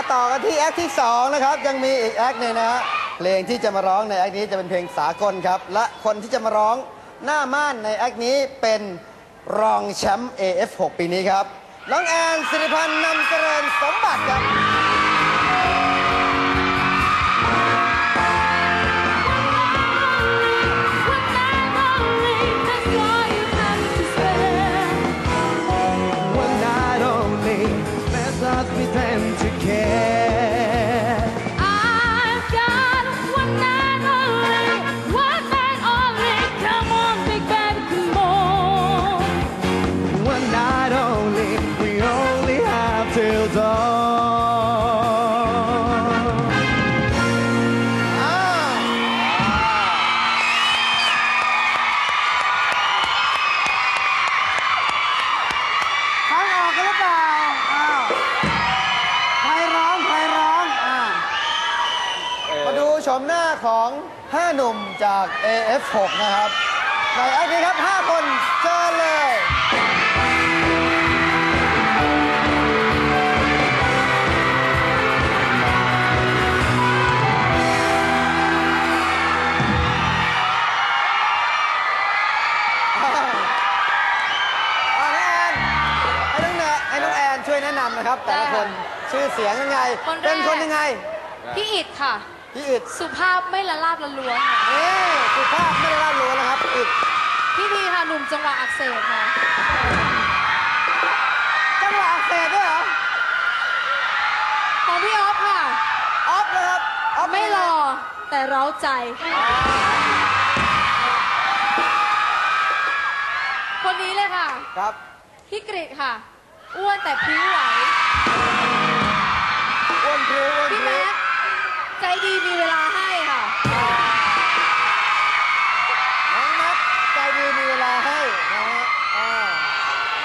มาต่อกันที่แอคที่ 2 นะครับ ยังมีอีกแอคหนึ่งนะฮะเพลงที่จะมาร้องในแอคนี้จะเป็นเพลงสากลครับ และคนที่จะมาร้องหน้าม่านในแอคนี้เป็นรองแชมป์ AF6 ปีนี้ครับ น้องแอนสิริพันธ์นำเจริญสมบัติครับ มหน้าของ 5 หนุ่มจาก AF6 นะครับในแอคนี้ครับ 5 คนเจอเลยอ่าน้องแอนให้น้องแนให้น้องแอนช่วยแนะนำนะครับแต่ละคนชื่อเสียงยังไง คนแรก เป็นคนยังไง พี่อิดค่ะ พี่อิดสุภาพไม่ละลาบละล้วงค่ะนี่สุภาพไม่ได้ร่ารู้นะครับอิดพี่ทีค่ะหนุ่มจังหวะอักเสบค่ะจังหวะอักเสบด้วยเหรอของพี่ออฟค่ะ ออฟนะครับออฟไม่หล่อแต่เร้าใจ คนนี้เลยค่ะ ครับพี่กริดค่ะ อ้วนแต่พริ้วไหวอ้วนพริ้วอ้วนพพี่ริ้แม็วก ใจดีมีเวลาให้ค่ะ น้องแม็กใจดีมีเวลาให้นะฮะอ่า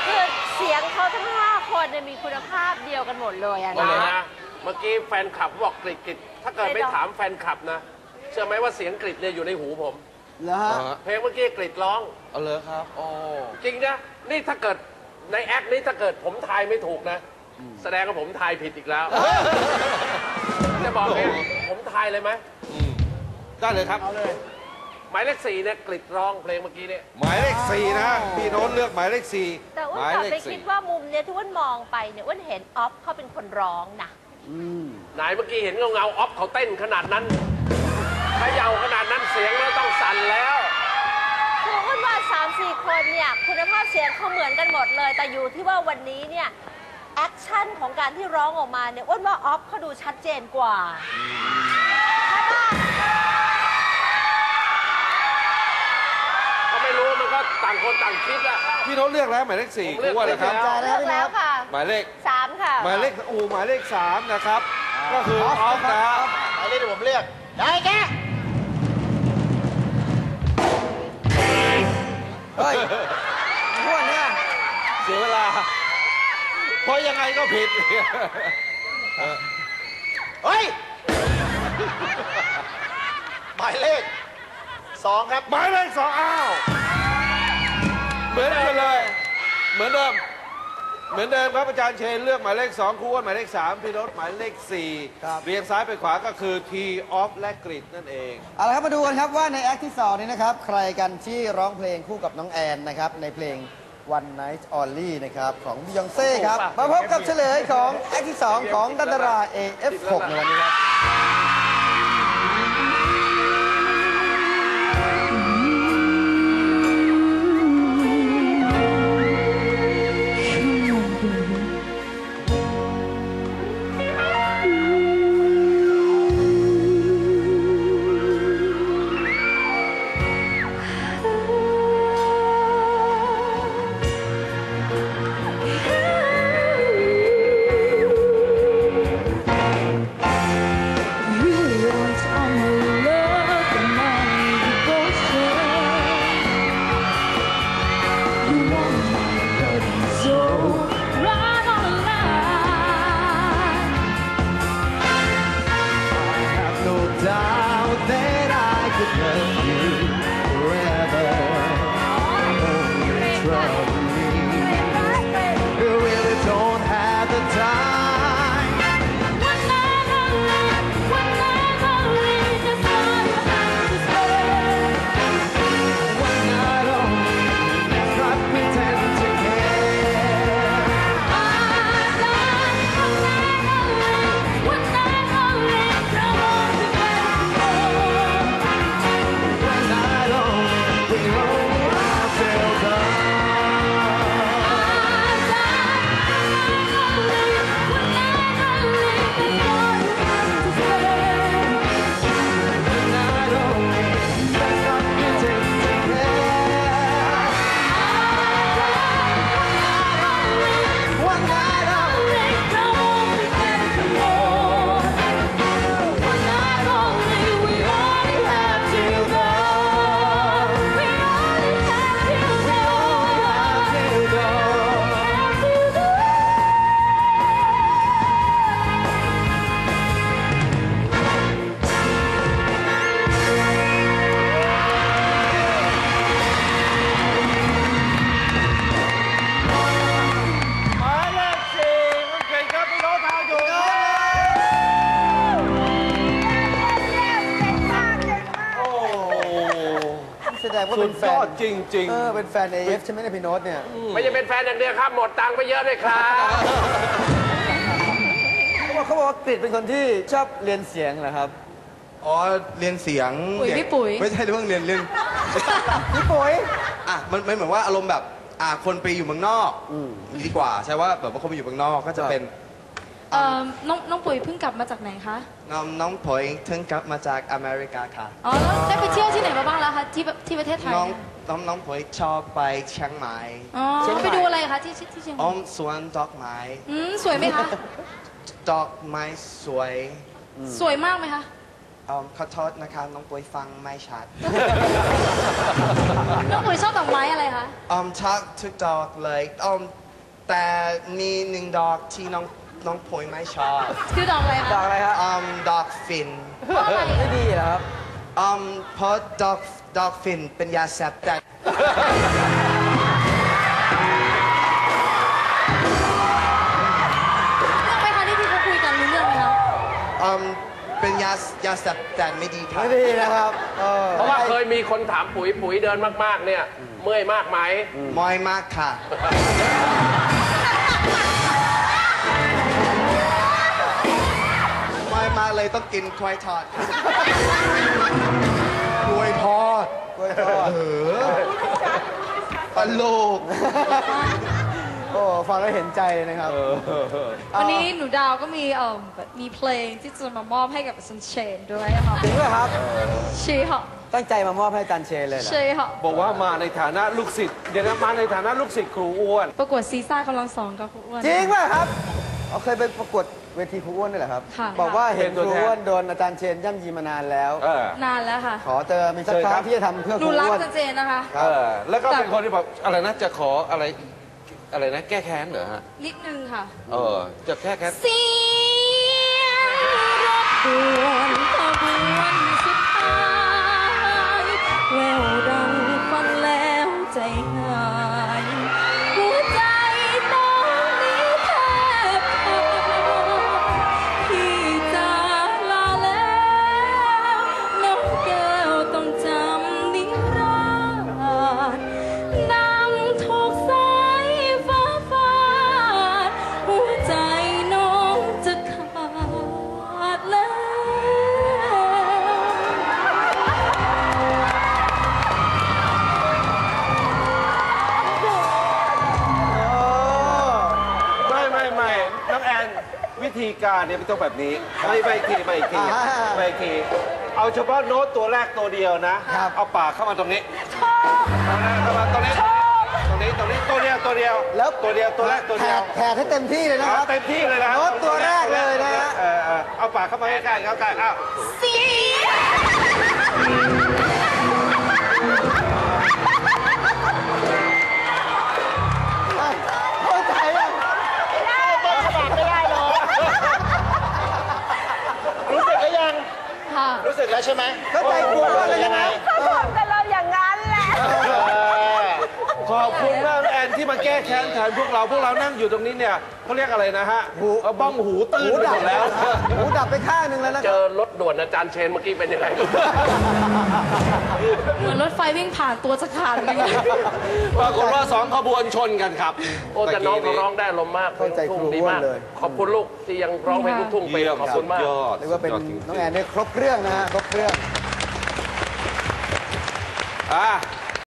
คือเสียงเขาทั้งห้าคนเนี่ยมีคุณภาพเดียวกันหมดเลยอะหมดเลยนะนะ เมื่อกี้แฟนคลับบอกกริดกริดถ้าเกิดไม่ถามแฟนคลับนะ เชื่อไหมว่าเสียงกริดเนี่ยอยู่ในหูผม เหรอฮะเพลงเมื่อกี้กริดร้อง เอาเลยครับ โอ้ จริงนะ นี่ถ้าเกิดในแอคนี้ถ้าเกิดผมทายไม่ถูกนะ แสดงว่าผมทายผิดอีกแล้ว จะบอกเนี่ยผม ทายเลยไหมได้เลยครับ เอาเลย หมายเลขสี่เนี่ยกริดร้องเพลงเมื่อกี้เนี่ย หมายเลขสี่นะพี่โน้ตเลือกหมายเลขสี่แต่อ้วหนมายกลับเลขไปสี่คิดว่ามุมเนี้ยที่อ้วนมองไปเนี่ยอ้วนเห็นออฟเขาเป็นคนร้องนะอืมไหนเมื่อกี้เห็นเงาเงาๆออฟเขาเต้นขนาดนั้นเขย่าขนาดนั้นเสียงแล้วต้องสั่นแล้ว คืออ้วนว่าสามสี่คนเนี่ยคุณภาพเสียงเขาเหมือนกันหมดเลย แต่อยู่ที่ว่าวันนี้เนี่ยแอคชั่นของการที่ร้องออกมาเนี่ยอ้วนว่าออฟเขาดูชัดเจนกว่าางคนต่างคิดอะ พี่โน้ตเลือกแล้วหมายเลขสี่ผมเลือกคุณว่าเลยครับเลือกใจเลืนะอกพี่แล้แม็วกค่ะหมายเลขสามค่ะหมายเลขอูหมายเลขสามนะครับ ก็คือออฟนะฮะหมายเลขที่ผมเลือกได้แกเฮ้ยอ้วนเนี่ยเสียเวลา เพราะยังไงก็ผิด เฮ้ยหมายเลขสองครับ หมายเลขสองอ้าว เหมือนกันเลย เหมือนเดิม เหมือนเดิมครับอาจารย์เชนเลือกหมายเลขสองครูอ้วนหมายเลขสามพี่รถหมายเลขสี่ครับเรียงซ้ายไปขวาก็คือทีออฟและกริดนั่นเอง เอาละครับมาดูกันครับว่าในแอคที่สองนี้นะครับ ใครกันที่ร้องเพลงคู่กับน้องแอนนะครับ ในเพลง One Night Only นะครับ ของบิยองเซ่ครับ มาพบกับเฉลยของแอคที่2ของดันดารา AF6 ในวันนี้ครับ ดงว่าสุเป็ดนแฟยอนดจริง เออเป็นแฟน AF ใช่ไหมเนี่ยพี่โน้ตเนี่ย ไม่ใช่เป็นแฟนอย่างเดียวครับ หมดตังค์ไปเยอะด้วยครับ เขาบอกเขาบอกว่ากริดเป็นคนที่ชอบเรียนเสียงเหรอครับ อ๋อ เรียนเสียงปุ๋ยเรีนพี่ปุ๋ย ไม่ใช่เรื่องเรียนเรื่องพี่ปุ๋ย อะมันมันเหมือนว่าอารมณ์แบบ อะคนไปอยู่เมืองนอกดีกว่า ใช่ว่าแบบว่าคนไปอยู่เมืองนอกก็จะเป็น เอ่อน้องน้องปุ๋ยเพิ่งกลับมาจากไหนคะ น้องน้องผอยเพิ่งกลับมาจากอเมริกาค่ะ อ๋อแล้วได้ไปเที่ยวที่ไหนมาบ้างแล้วคะที่ที่ประเทศไทยน้องเนี่ยน้องน้องผอยชอบไปเชียงใหม่อ๋อเชียงใหม่ไปดูอะไรคะที่ที่ที่เชียงใหอ้อม่มสวนดอกไม้อืมสวยไหมคะ ดอกไม้สวยสวยมากไหมคะอืมขอโทษนะคะน้องผอยฟังไม่ชัดน้องปุ๋ยชอบดอกไม้อะไรคะอืมชักทุกดอกเลยอืมแต่มีหนึ่งดอกที่น้อง น้องผอยไม่ชอบคือดอกอะไรดอคะกอะไรฮะอืมดอกฟินเพราะอะไรไม่ดีเหรอครับ อืมเพราะดอกดอกฟินเป็นยาเสพติดเรื่องไหมคะที่พี่เขาคุยกันรู้เรื่องไหมคะอืมเป็นยายาเสพติดไม่ดีค่ะไม่ดีนะครับเออเพราะว่าเคยมีคนถามปุ๋ยปุ๋ยเดินมากๆเนี่ย เมื่อยมากไหม มอยมากค่ะ มอยมากเลยต้องกินควายทอดค่ะควายทอดกล้วยทอดเออตลกโอ้ฟังแล้วเห็นใจเลยนะครับ วันนี้หนูดาวก็มีเอ่อแบบมีเพลงที่จะมามอบให้กับซันเชนด้วยค่ะถึงเหรอครับใช่ค่ะตั้งใจมามอบให้อาจันเชนเลยเหรอใช่ค่ะบอกว่ามาในฐานะลูกศิษย์เดี๋ยวนะมาในฐานะลูกศิษย์ครูอ้วน ประกวดซีซ่ากำลังสองกับครูอ้วน จริงป่ะครับเอาเคยไปประกวด เวทีครูอ้วนด้วยเหรอครับ ค่ะ บอกว่าเห็นเป็นคตัวรูแทนอ้วนโดนอาจารย์เชนย่ำยีมานานแล้ว เออ นานแล้วค่ะขอเจอมีสักเชิญคครัรั้บงที่จะทำเพื่อคหนูรูรักอ้วนซันเชนนะคะเออ แล้วก็เป็นคนที่บอกอะไรนะจะขออะไรอะไรนะ แก้แค้นเหรอฮะ นิดนึงค่ะ เออ จะแก้แค้น เสียงรบกวนขบวนสุดท้ายแววดังฟัง ธีการเนี่ยไม่ต้องแบบนี้ไม่ไม่อีกทีไม่อีกทีอ่าไม่อีกที เอาเฉพาะโน้ตตัวแรกตัวเดียวนะ ครับ เอาปากเข้ามาตรงนี้เข้ามาตรงนี้ ตรงนี้ตรงนี้ตัวเดียวตัวเดียวแล้วตัวเดียวตัวแรกตัวเดียว แผดให้เต็มที่เลยนะครับเอาเต็มที่เลยนะโน้ตตัวแรกเลยนะฮะ เออเออเอาปากเข้ามาใกล้ๆเข้าใกล้อ้าว เสีย รู้สึกแล้วใช่ไหมเข้าใจครูอ้วนเลยใช่ไหมเขาบอกกับเราอย่างนั้นแหละ ขอบคุณมากน้องแอนที่มาแก้แค้นแทนพวกเราพวกเรานั่งอยู่ตรงนี้เนี่ย เขาเรียกอะไรนะฮะหูเอ่อบ้องหูตื้นหูไปดัหบมดแล้ว หูดับไปข้างหนึ่งแล้วนะเจอรถด่วนอาจารย์เชนเมื่อกี้เป็นยังไง เหมือนรถไฟวิ่งผ่านตัวจะขาดเลย ปรากฏว่าสองขบวนชนกันครับโอ้แต่น้องเขาร้องได้ลมณ์มากเข้าใจพลงครูลูกทุ่งดีอ้วนมาก เลย ขอบคุณลูกที่ยังร้องเพลงลูกทุ่งเป็นเยี่ยมขอบคุณมากสุดยอดเรียกว่าเป็นสุดยอดจริงๆน้องแอนได้ครบเครื่องนะฮะครบเครื่อง อะ